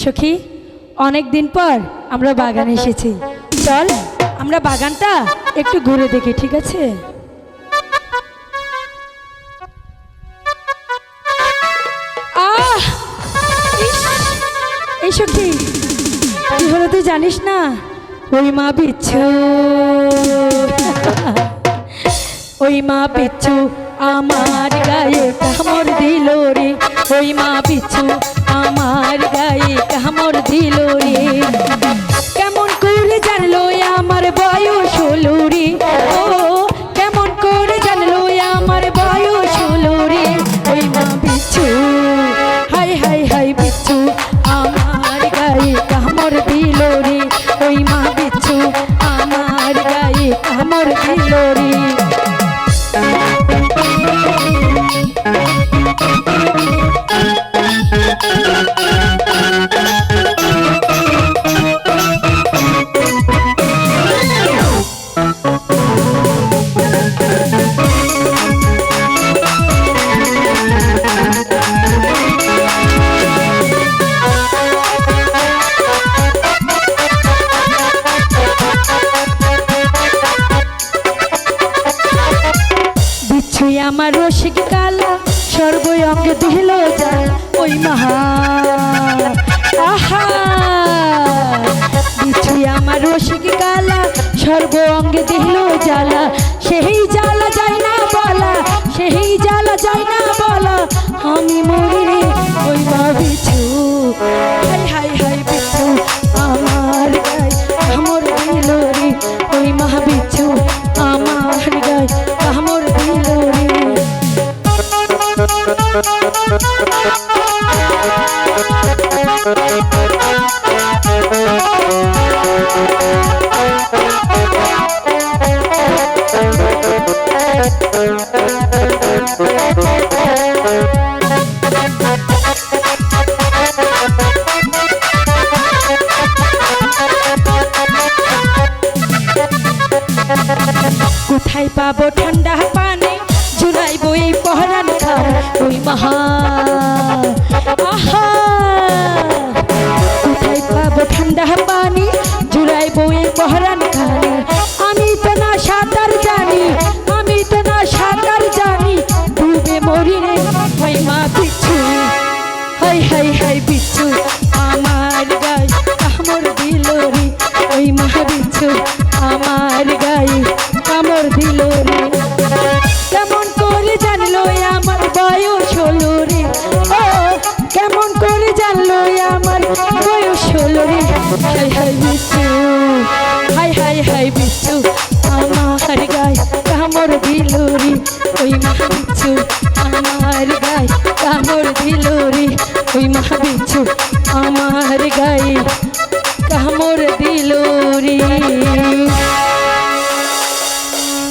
সখী, অনেক দিন পর আমরা বাগানে এসেছি। চল, আমরা বাগানটা একটু ঘুরে দেখি, ঠিক আছে? এই সখী, কি হলো তুই জানিস না? ওই মা বিচ্ছু ওই মা পিছু আমার গায়ে কামড় দিল রে। ওই মা পিছু আমার গায়ে কামড় দিল রে। কেমন করে জানলো আমার বয়স হলো রে? ও, কেমন করে জানলো আমার বয়স হলো রে? ওই মা পিছু হাই হাই হাই পিছু আমার গায়ে কামড় দিল রে। ওই মা পিছু আমার গায়ে কামড় দিল আমার রসিক কালা সর্বঙ্গ দিল যায় ওই মহা। আহা! আমার রসিক কালা সর্ব অঙ্গে দিল জ্বালা, সেই কোথায় পাবো ঠান্ডা পানি? জুড়াইবো এই পহরান খান, ওই মহা। আহা! কোথায় পাবো ঠান্ডা পানি? জুড়াইবো এই পহরান খান। আমি তো না সাঁতার জানি, আমি তো না সাঁতার জানি। ডুবে মরি রে ওই মা পিছু হাই হাই হাই বিচ্ছু আমার গায়ে কামড় দিল ওই মা বিচ্ছু আমার জানলো আমার বয়স হলো রে। ও, কেমন করে জানলো আমার বয়স হলো রে। হাই হাই বিচ্ছু হাই হাই হাই বিচ্ছু আমার গায়ে কামড় দিল রে। মা মহাবিচ্ছু, আমার গায়ে কামড় দিল রে। মা মহাবিচ্ছু, আমার গায়ে কামড় দিল রে।